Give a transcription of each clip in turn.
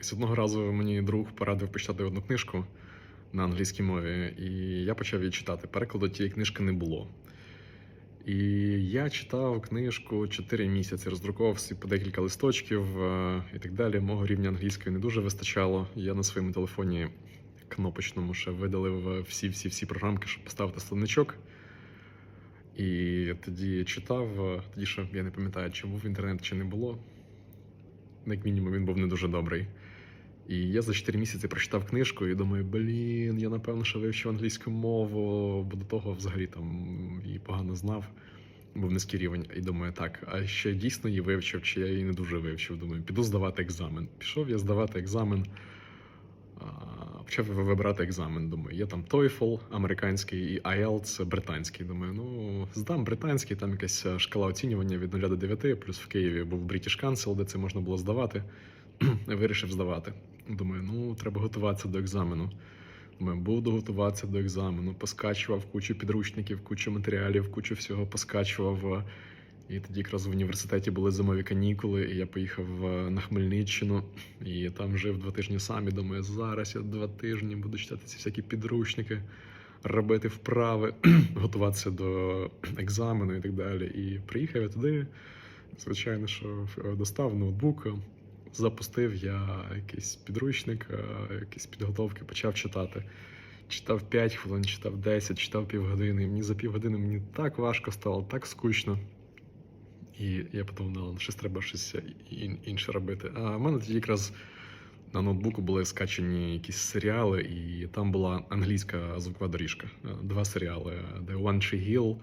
Якось одного разу мені друг порадив почитати одну книжку на англійській мові, і я почав її читати. Перекладу тієї книжки не було. І я читав книжку 4 місяці, роздрукував по декілька листочків е, і так далі. Мого рівня англійської не дуже вистачало. Я на своєму телефоні кнопочному ще видалив всі-всі-всі програмки, щоб поставити словничок. І тоді читав, е, тоді ще я не пам'ятаю, чи був інтернет, чи не було. Ну, Як мінімум, він був не дуже добрий. І я за 4 місяці прочитав книжку і думаю, блін, я напевно, що вивчив англійську мову, бо до того взагалі там її погано знав, був низький рівень. І думаю, так, а ще дійсно її вивчив, чи я її не дуже вивчив. Думаю, піду здавати екзамен. Пішов я здавати екзамен. Почав вибирати екзамен. Думаю, є там TOEFL американський і IELTS британський. Думаю, ну здам британський, там якась е, шкала оцінювання від 0 до 9, плюс в Києві був British Council, де це можна було здавати. Вирішив здавати. Думаю, ну треба готуватися до екзамену. Думаю, буду готуватися до екзамену, поскачував кучу підручників, кучу матеріалів, кучу всього поскачував. І тоді якраз в університеті були зимові канікули, і я поїхав е, на Хмельниччину і там жив два тижні сам. Думаю, зараз я два тижні буду читати ці всякі підручники, робити вправи, готуватися до екзамену і так далі. І приїхав я туди. Звичайно, що е, достав ноутбук, запустив я якийсь підручник, е, якісь підготовки, почав читати. Читав 5 хвилин, читав 10, читав півгодини. Мені за півгодини мені так важко стало, так скучно. І я подумав, ну, щось треба щось інше робити. А в мене тоді якраз на ноутбуку були скачані якісь серіали, і там була англійська звукова доріжка. Е, Два серіали: The One Tree Hill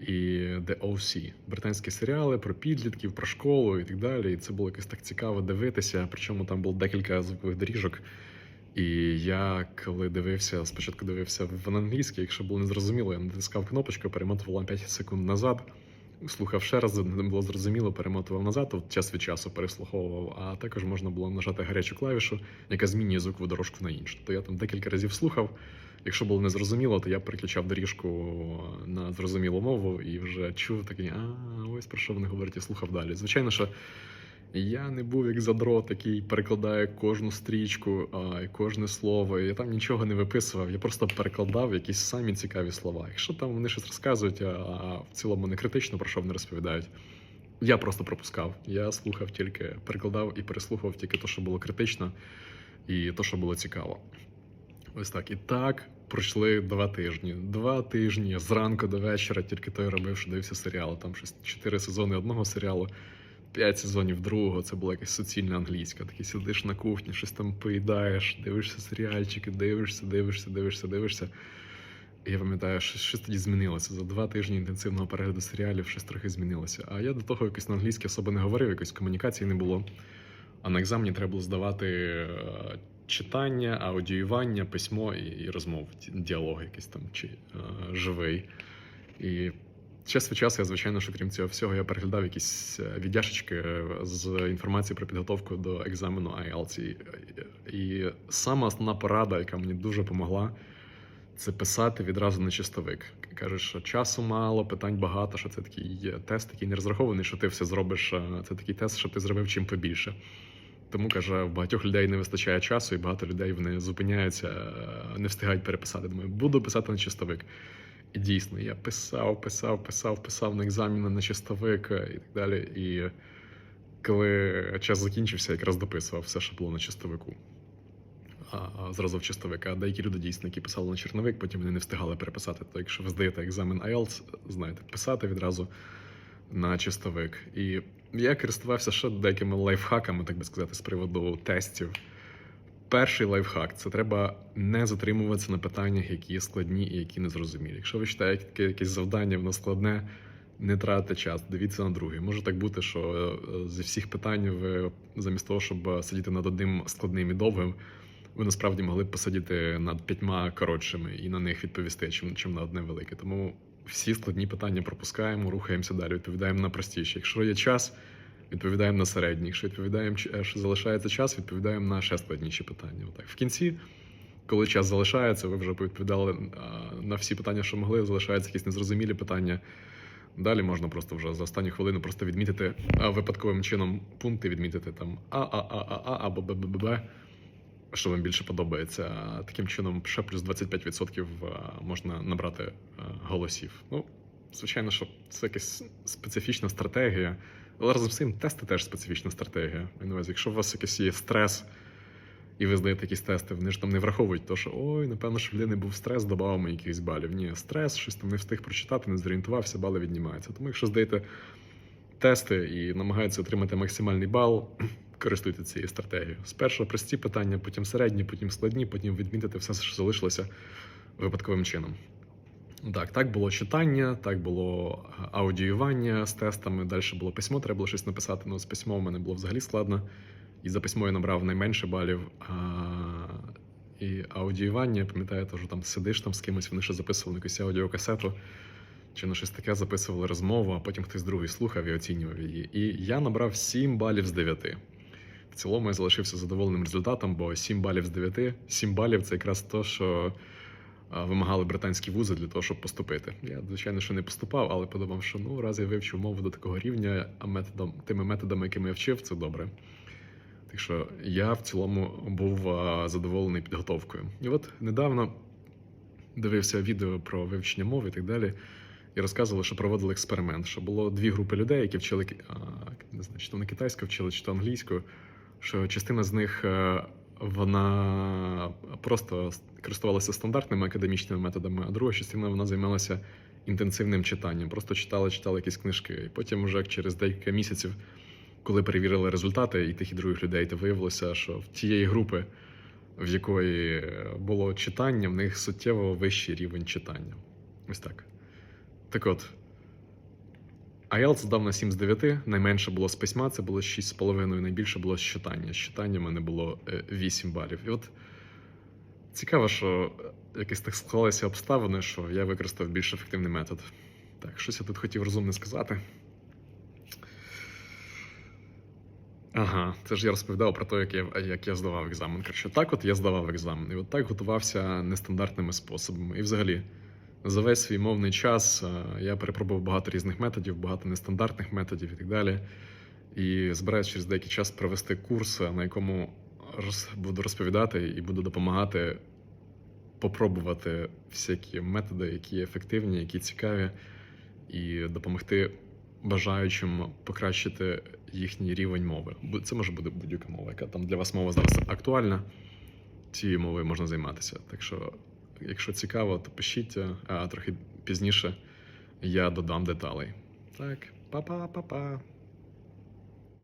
і The OC. Британські серіали про підлітків, про школу і так далі. І це було якось так цікаво дивитися. Причому там було декілька звукових доріжок. І я коли дивився, спочатку дивився в англійській, якщо було незрозуміло, я натискав кнопочку, перемотував на 5 секунд назад. Слухав ще раз, не було зрозуміло, перемотував назад, от час від часу переслуховував. А також можна було нажати гарячу клавішу, яка змінює звукову дорожку на іншу. То я там декілька разів слухав. Якщо було незрозуміло, то я переключав доріжку на зрозумілу мову і вже чув такий, а ось про що вони говорять, і слухав далі. Звичайно, що я не був як задрот, який перекладає кожну стрічку а, і кожне слово. Я там нічого не виписував, я просто перекладав якісь самі цікаві слова. Якщо там вони щось розказують, а, а в цілому не критично про що вони розповідають. Я просто пропускав. Я слухав тільки, перекладав і переслухав тільки те, що було критично, і те, що було цікаво. Ось так. І так пройшли два тижні. Два тижні зранку до вечора тільки той робив, що дивився серіал. Там щось чотири сезони одного серіалу, п'ять сезонів другого. Це була якась суцільна англійська. Такий сидиш на кухні, щось там поїдаєш, дивишся серіальчики, дивишся, дивишся, дивишся, дивишся. І я пам'ятаю, що щось тоді змінилося. За два тижні інтенсивного перегляду серіалів щось трохи змінилося. А я до того якось на англійській особо не говорив, якоїсь комунікації не було. А на екзамені треба було здавати е, читання, аудіювання, письмо і, і розмову, діалог якийсь там чи е, живий. І час від часу я, звичайно, що крім цього всього, я переглядав якісь е, віддяшечки е, з інформації про підготовку до екзамену IELTS. І, сама основна порада, яка мені дуже допомогла, це писати відразу на чистовик. Кажеш, що часу мало, питань багато, що це такий тест, який не розрахований, що ти все зробиш. Це такий тест, що ти зробив чим побільше. Тому каже, в багатьох людей не вистачає часу, і багато людей вони зупиняються, е, не встигають переписати. Думаю, буду писати на чистовик. Дійсно, я писав, писав, писав, писав на екзамени на чистовик е, і так далі. І коли час закінчився, якраз дописував все, що було на чистовику. А, зразу в чистовик. А деякі люди дійсно, які писали на чорновик, потім вони не встигали переписати. То якщо ви здаєте екзамен IELTS, знаєте, писати відразу на чистовик. І я користувався ще деякими лайфхаками, так би сказати, з приводу тестів. Перший лайфхак це треба не затримуватися на питаннях, які складні і які незрозумілі. Якщо ви читаєте якесь завдання, воно складне, не тратите час, дивіться на друге. Може так бути, що е, зі всіх питань ви замість того, щоб е, сидіти над одним складним і довгим, ви насправді могли б посидіти над п'ятьма коротшими і на них відповісти, чим, чим на одне велике. Тому всі складні питання пропускаємо, рухаємося далі, відповідаємо на простіші. Якщо є час, відповідаємо на середні. Якщо відповідаємо, е, що залишається час, відповідаємо на ще складніші питання. Отак. В кінці, коли час залишається, ви вже відповідали на всі питання, що могли, залишаються якісь незрозумілі питання. Далі можна просто вже за останню хвилину просто відмітити випадковим чином пункти, відмітити там А, А, А, А, А або Б, Б, Б, Б, що вам більше подобається. Таким чином, ще плюс 25% можна набрати голосів. Ну, звичайно, що це якась специфічна стратегія. Але разом з цим тести теж специфічна стратегія. Маю увазі, Якщо у вас якийсь є стрес, і ви здаєте якісь тести, вони ж там не враховують, то що ой, напевно, що в людини був стрес, додамо якихось балів. Ні, стрес, щось там не встиг прочитати, не зорієнтувався, бали віднімаються. Тому якщо здаєте тести і намагаєтеся отримати максимальний бал, користуйтесь цією стратегією. Спершу прості питання, потім середні, потім складні, потім відмітити все, що залишилося випадковим чином. Так, так було читання, так було аудіювання з тестами. Далі було письмо, треба було щось написати. Ну, з письмом у мене було взагалі складно. І за письмо я набрав найменше балів. А, і аудіювання, пам'ятаєте, що там сидиш там з кимось, вони ще записували на якусь аудіокасету, чи на щось таке записували розмову, а потім хтось другий слухав і оцінював її. І я набрав 7 балів з 9. В цілому я залишився задоволеним результатом, бо 7 балів з 9, 7 балів це якраз то, що вимагали британські вузи для того, щоб поступити. Я, звичайно, що не поступав, але подумав, що ну, раз я вивчив мову до такого рівня, а методом, тими методами, якими я вчив, це добре. Так що я в цілому був задоволений підготовкою. І от недавно дивився відео про вивчення мови і так далі. І розказували, що проводили експеримент, що було дві групи людей, які вчили не знаю, чи то на китайську вчили, чи то англійську. Що частина з них е, вона просто користувалася стандартними академічними методами, а друга частина вона займалася інтенсивним читанням. Просто читала, читала якісь книжки. І потім, вже через декілька місяців, коли перевірили результати і тих і других людей, то виявилося, що в тієї групи, в якої було читання, в них суттєво вищий рівень читання. Ось так. Так от, IELTS здав на 7 з 9, найменше було з письма, це було 6,5, найбільше було з читання. З читання в мене було е, 8 балів. І от цікаво, що якось так склалися обставини, що я використав більш ефективний метод. Так, щось я тут хотів розумне сказати. Ага, це ж я розповідав про те, як я, як я здавав екзамен. Коротше, так от я здавав екзамен. І от так готувався нестандартними способами. І взагалі, за весь свій мовний час я перепробував багато різних методів, багато нестандартних методів і так далі. І збираюсь через деякий час провести курс, на якому буду розповідати і буду допомагати попробувати всякі методи, які ефективні, які цікаві, і допомогти бажаючим покращити їхній рівень мови. Це може бути будь-яка мова, яка там для вас мова зараз актуальна. Цією мовою можна займатися. Так що, якщо цікаво, то пишіть, а трохи пізніше я додам деталей. Так, па-па, па-па.